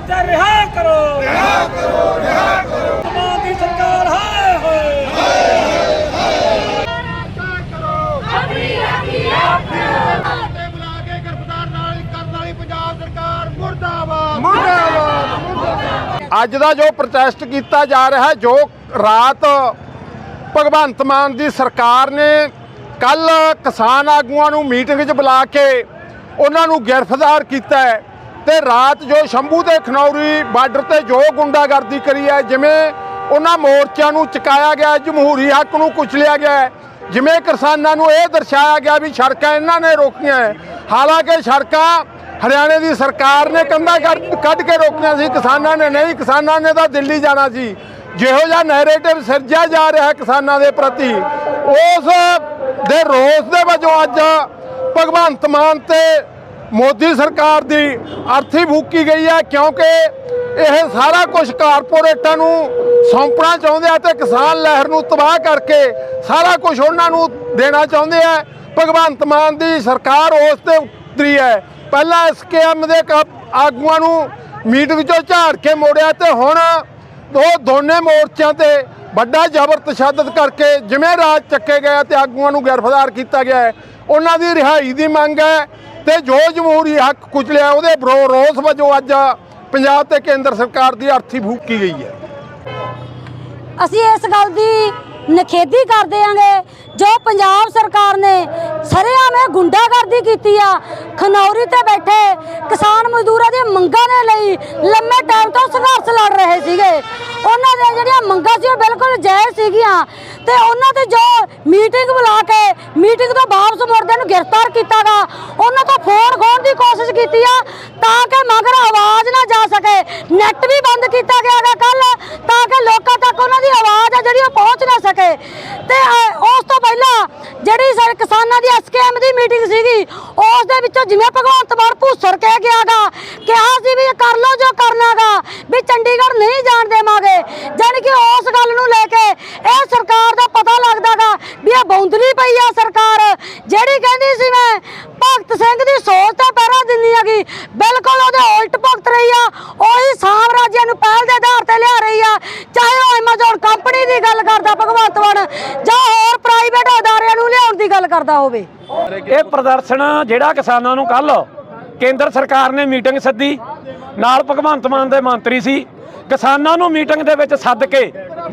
ਕੀਤਾ ਰਿਹਾ ਕਰੋ। ਰਿਹਾ ਕਰੋ ਰਿਹਾ ਕਰੋ। ਸਮਾਜ ਦੀ ਸਰਕਾਰ ਹਾਏ ਹੋਏ। ਅੱਜ ਦਾ ਜੋ ਪ੍ਰੋਟੈਸਟ ਕੀਤਾ ਜਾ ਰਿਹਾ ਜੋ ਰਾਤ ਭਗਵੰਤ ਮਾਨ ਦੀ ਸਰਕਾਰ ਨੇ ਕੱਲ ਕਿਸਾਨ ਆਗੂਆਂ ਨੂੰ ਮੀਟਿੰਗ 'ਚ ਬੁਲਾ ਕੇ ਉਹਨਾਂ ਨੂੰ ਗ੍ਰਿਫਤਾਰ ਕੀਤਾ ਹੈ ਤੇ ਰਾਤ ਜੋ ਸ਼ੰਭੂ ਤੇ ਖਨੌਰੀ ਬਾਰਡਰ ਤੇ ਜੋ ਗੁੰਡਾਗਰਦੀ ਕਰੀ ਹੈ, ਜਿਵੇਂ ਉਹਨਾਂ ਮੋਰਚਿਆਂ ਨੂੰ ਚੁਕਾਇਆ ਗਿਆ, ਜਮਹੂਰੀ ਹੱਕ ਨੂੰ ਕੁਚਲਿਆ ਗਿਆ ਜਿਵੇਂ ਕਿਸਾਨਾਂ ਨੂੰ ਇਹ ਦਰਸਾਇਆ ਗਿਆ ਵੀ ਸੜਕਾਂ ਇਹਨਾਂ ਨੇ ਰੋਕੀਆਂ ਹਾਲਾਂਕਿ ਸੜਕਾਂ ਹਰਿਆਣੇ ਦੀ ਸਰਕਾਰ ਨੇ ਕੰਧਾਂ ਕੱਢ ਕੱਢ ਕੇ ਰੋਕੀਆਂ ਸੀ, ਕਿਸਾਨਾਂ ਨੇ ਨਹੀਂ, ਕਿਸਾਨਾਂ ਨੇ ਤਾਂ ਦਿੱਲੀ ਜਾਣਾ ਸੀ। ਜਿਹੋ ਜਿਹਾ ਨੈਰੇਟਿਵ ਸਿਰਜਿਆ ਜਾ ਰਿਹਾ ਕਿਸਾਨਾਂ ਦੇ ਪ੍ਰਤੀ, ਉਸ ਦੇ ਰੋਸ ਦੇ ਵਜੋਂ ਅੱਜ ਭਗਵੰਤ ਮਾਨ ਤੇ ਮੋਦੀ ਸਰਕਾਰ ਦੀ ਅਰਥੀ ਫੂਕੀ ਗਈ ਹੈ ਕਿਉਂਕਿ ਇਹ ਸਾਰਾ ਕੁਝ ਕਾਰਪੋਰੇਟਾਂ ਨੂੰ ਸੌਂਪਣਾ ਚਾਹੁੰਦੇ ਆ ਤੇ ਕਿਸਾਨ ਲਹਿਰ ਨੂੰ ਤਬਾਹ ਕਰਕੇ ਸਾਰਾ ਕੁਝ ਉਹਨਾਂ ਨੂੰ ਦੇਣਾ ਚਾਹੁੰਦੇ ਆ। ਭਗਵੰਤ ਮਾਨ ਦੀ ਸਰਕਾਰ ਉਸ ਤੇ ਉਤਰੀ ਹੈ। ਪਹਿਲਾਂ ਐਸਕੇਐਮ ਦੇ ਕ- ਆਗੂਆਂ ਨੂੰ ਮੀਟਿੰਗ ਚੋਂ ਝਾੜ ਕੇ ਮੋੜਿਆ ਤੇ ਹੁਣ ਉਹ ਦੋਨੇ ਮੋਰਚਿਆਂ ਤੇ ਵੱਡਾ ਜ਼ਬਰ ਤਸ਼ੱਦਦ ਕਰਕੇ ਜਿਵੇਂ ਰਾਜ ਚੱਕੇ ਗਏ ਤੇ ਆਗੂਆਂ ਨੂੰ ਗ੍ਰਿਫਤਾਰ ਕੀਤਾ ਗਿਆ ਹੈ, ਉਹਨਾਂ ਦੀ ਰਿਹਾਈ ਦੀ ਮੰਗ ਹੈ ਤੇ ਜੋ ਜਮਹੂਰੀ ਹੱਕ ਕੁਚਲਿਆ ਉਹਦੇ ਵਿਰੋ- ਰੋਸ ਵਜੋਂ ਅੱਜ ਪੰਜਾਬ ਤੇ ਕੇਂਦਰ ਸਰਕਾਰ ਦੀ ਅਰਥੀ ਫੂਕੀ ਗਈ ਹੈ। ਅਸੀਂ ਇਸ ਗੱਲ ਦੀ ਨਖੇਦੀ ਕਰਦੇ ਆਂਗੇ, ਜੋ ਪੰਜਾਬ ਸਰਕਾਰ ਨੇ ਸਰੇਆਮ ਗੁੰਡਾਗਰਦੀ ਕੀਤੀ ਆ, ਖਨੌਰੀ ਤੇ ਬੈਠੇ ਕਿਸਾਨ ਮਜ਼ਦੂਰਾਂ ਦੀਆਂ ਮੰਗਾਂ ਦੇ ਲਈ ਲੰਮੇ ਟਾਈਮ ਤੋਂ ਸੰਘਰਸ਼ ਲੜ ਰਹੇ ਸੀਗੇ। ਉਹਨਾਂ ਦੀਆਂ ਜਿਹੜੀਆਂ ਮੰਗਾਂ ਸੀ ਉਹ ਬਿਲਕੁਲ ਜਾਇਜ਼ ਸੀਗੀਆਂ ਤੇ ਉਹਨਾਂ ਤੇ ਜੋ ਮੀਟਿੰਗ ਬੁਲਾ ਕੇ ਮੀਟਿੰਗ ਤੋਂ ਵਾਪਸ ਮੁੜਦੇ ਨੂੰ ਗ੍ਰਿਫਤਾਰ ਕੀਤਾਗਾ, ਉਹਨਾਂ ਤੋਂ ਫੋਨ ਖੋਣ ਦੀ ਕੋਸ਼ਿਸ਼ ਕੀਤੀ ਆ ਤਾਂ ਕਿ ਮਗਰ ਆਵਾਜ਼ ਨਾ ਜਾ ਸਕੇ। ਨੈਟ ਵੀ ਬੰਦ ਕੀਤਾ ਗਿਆਗਾ ਕੱਲ ਤਾਂ ਕਿ ਲੋਕਾਂ ਤੱਕ ਉਹਨਾਂ ਦੀ ਆਵਾਜ਼ ਆ ਜਿਹੜੀ ਉਹ ਪਹੁੰਚ ਨਾ ਸਕੇ ਤੇ ਅ, ਉਸ ਤੋਂ ਪਹਿਲਾਂ ਜਿਹੜੀ ਸਾਰੇ ਕਿਸਾਨਾਂ ਦੀ ਐਸਕੇਐਮ ਦੀ ਮੀਟਿੰਗ ਸੀਗੀ। ਉਸ ਦੇ ਵਿੱਚੋਂ ਜਿਵੇਂ ਭਗਵੰਤ ਮਾਨ ਭੂਸਰ ਕਹਿ ਗਿਆਗਾ ਕਿਹਾ ਸੀ ਵੀ ਕਰ ਲਓ ਜੋ ਕਰਨਾਗਾ ਵੀ ਚੰਡੀਗੜ੍ਹ ਨਹੀਂ ਜਾਣ ਦੇਵਾਂਗੇ। ਜਾਣੀ ਕਿ ਉਸ ਗੱਲ ਨੂੰ ਲੈ ਕੇ ਇਹ ਸਰਕਾਰ ਦਾ ਪਤਾ ਲੱਗਦਾਗਾ ਵੀ ਇਹ ਬੌਂਦਲੀ ਪਈ ਆ ਸਰਕਾਰ। ਜਿਹੜੀ ਕਹਿੰਦੀ ਸੀ ਮੈਂ, ਭਗਤ ਸਿੰਘ ਦੀ ਸੋਚ ਤੇ ਪਹਿਰਾ ਦਿੰਦੀ ਹੈਗੀ, ਬਿਲਕੁਲ ਉਹਦੇ ਉਲਟ ਭਗਤ ਰਹੀ ਆ, ਉਹੀ ਸਾਮਰਾਜਿਆਂ ਨੂੰ ਪਹਿਲ ਦੇ ਆਧਾਰ ਤੇ ਲਿਆ ਰਹੀ ਆ। ਚਾਹੇ ਉਹ ਐਮਾਜ਼ੋਨ ਕੰਪਨੀ ਦੀ ਗੱਲ ਕਰਦਾ ਭਗਵੰਤ ਮਾਨ, ਜਾਂ ਹੋਰ ਪ੍ਰਾਈਵੇਟ ਅਦਾਰਿਆਂ ਨੂੰ ਲਿਆ ਦੀ ਗੱਲ ਕਰਦਾ ਹੋਵੇ। ਇਹ ਪ੍ਰਦਰਸ਼ਨ ਜਿਹੜਾ ਕਿਸਾਨਾਂ ਨੂੰ ਕੱਲ ਕੇਂਦਰ ਸਰਕਾਰ ਨੇ ਮੀਟਿੰਗ ਸੱਦੀ ਨਾਲ ਭਗਵੰਤ ਮਾਨ ਦੇ ਮੰਤਰੀ ਸੀ। ਕਿਸਾਨਾਂ ਨੂੰ ਮੀਟਿੰਗ ਦੇ ਵਿੱਚ ਸੱਦ ਕੇ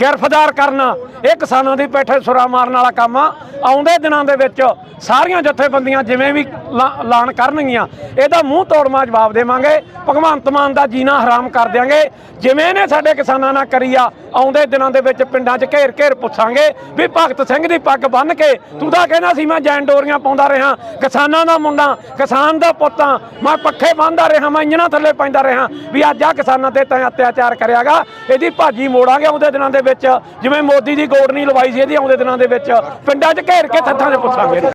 ਗ੍ਰਿਫਤਾਰ ਕਰਨਾ। ਇਹ ਕਿਸਾਨਾਂ ਦੀ ਪੈਠੇ ਸੁਰਾ ਮਾਰਨ ਵਾਲਾ ਕੰਮ ਆ। ਆਉਂਦੇ ਦਿਨਾਂ ਦੇ ਵਿੱਚ ਸਾਰੀਆਂ ਜਥੇਬੰਦੀਆਂ ਜਿਵੇਂ ਵੀ ਲਾ- ਐਲਾਨ ਕਰਨਗੀਆਂ, ਇਹਦਾ ਮੂੰਹ ਤੋੜਮਾ ਜਵਾਬ ਦੇਵਾਂਗੇ। ਭਗਵੰਤ ਮਾਨ ਦਾ ਜੀਣਾ ਹਰਾਮ ਕਰ ਦਿਆਂਗੇ। ਜਿਵੇਂ ਨੇ ਸਾਡੇ ਕਿਸਾਨਾਂ ਨਾਲ ਕਰੀ ਆ, ਆਉਂਦੇ ਦਿਨਾਂ ਦੇ ਵਿੱਚ ਪਿੰਡਾਂ 'ਚ ਘੇਰ ਘੇਰ ਪੁੱਛਾਂਗੇ ਵੀ ਭਗਤ ਸਿੰਘ ਦੀ ਪੱਗ ਬੰਨ੍ਹ ਕੇ ਤੂੰ ਤਾਂ ਕਹਿੰਦਾ ਸੀ ਮੈਂ ਜੈਨ ਡੋਰੀਆਂ ਪਾਉਂਦਾ ਰਿਹਾ, ਕਿਸਾਨਾਂ ਦਾ ਮੁੰਡਾ, ਕਿਸਾਨ ਦਾ ਪੁੱਤਾਂ ਮੈਂ ਪੱਖੇ ਬੰਨਦਾ ਰਿਹਾ, ਮੈਂ ਇੰਜਣਾ ਥੱਲੇ ਪੈਂਦਾ ਰਿਹਾ ਵੀ ਅੱਜ ਆ ਕਿਸਾਨਾਂ ਤੇ ਤਾਂ, ਅਤਿਆਚਾਰ ਕਰਿਆਗਾ, ਇਹਦੀ ਭਾਜੀ ਮੋੜਾਂਗੇ ਆਉਂਦੇ ਦਿਨਾਂ ਦੇ ਵਿੱਚ, ਜਿਵੇਂ ਮੋਦੀ ਦੀ ਗੋੜ ਨਹੀਂ ਲਵਾਈ ਸੀ, ਇਹਦੀ ਆਉਂਦੇ ਦਿਨਾਂ ਦੇ ਵਿੱਚ, ਪਿੰਡਾਂ 'ਚ ਘੇਰ ਕੇ ਥੱਥਾਂ 'ਚ ਪੁੱਛਾਂਗੇ।